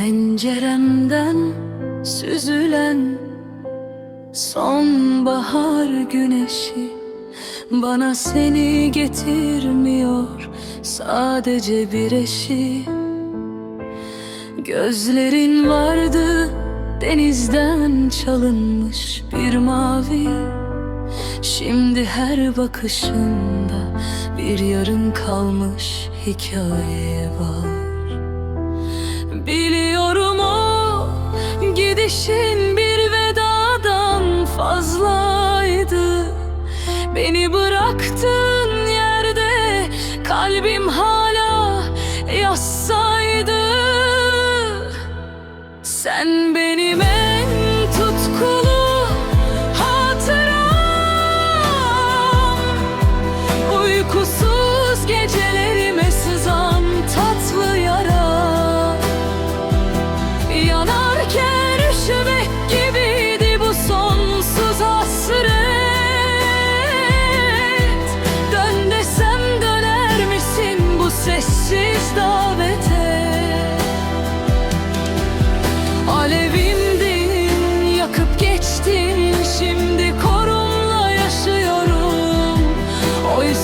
Penceremden süzülen sonbahar güneşi Bana seni getirmiyor sadece bir eşi. Gözlerin vardı denizden çalınmış bir mavi. Şimdi her bakışında bir yarım kalmış hikaye var Biliyorum o gidişin bir vedadan fazlaydı. Beni bıraktığın yerde kalbim hala yassaydı Sen benim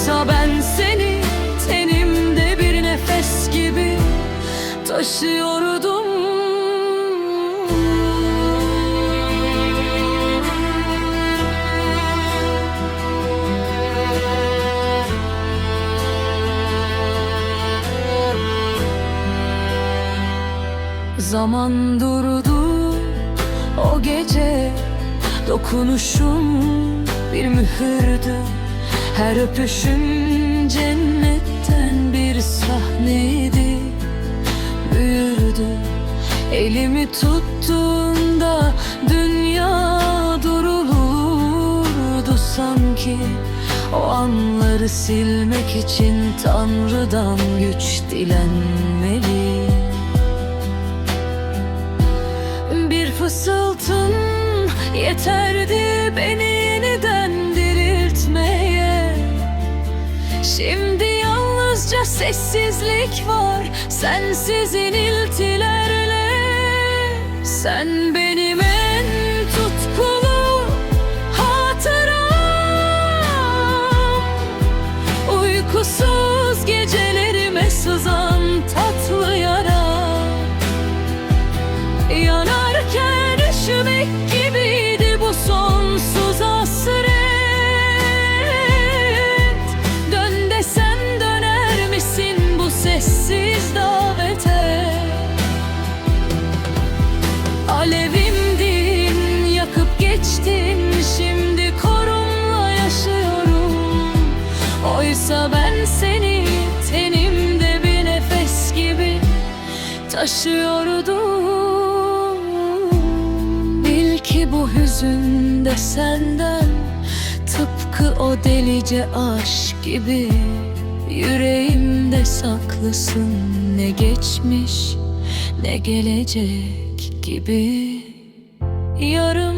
Oysa ben seni tenimde bir nefes gibi taşıyordum. Zaman durdu o gece Dokunuşum bir mühürdü Her öpüşüm cennetten bir sahneydi Büyürdü. Elimi tuttuğunda dünya durulurdu sanki. O anları silmek için Tanrı'dan güç dilenmeli. Bir fısıltın yeterdi beni Şimdi yalnızca sessizlik var. Sensiz iniltilerle Sen benim taşıyordum. Bil ki bu hüzün de senden Tıpkı o delice aşk gibi. Yüreğimde saklısın ne geçmiş ne gelecek gibi. Yarım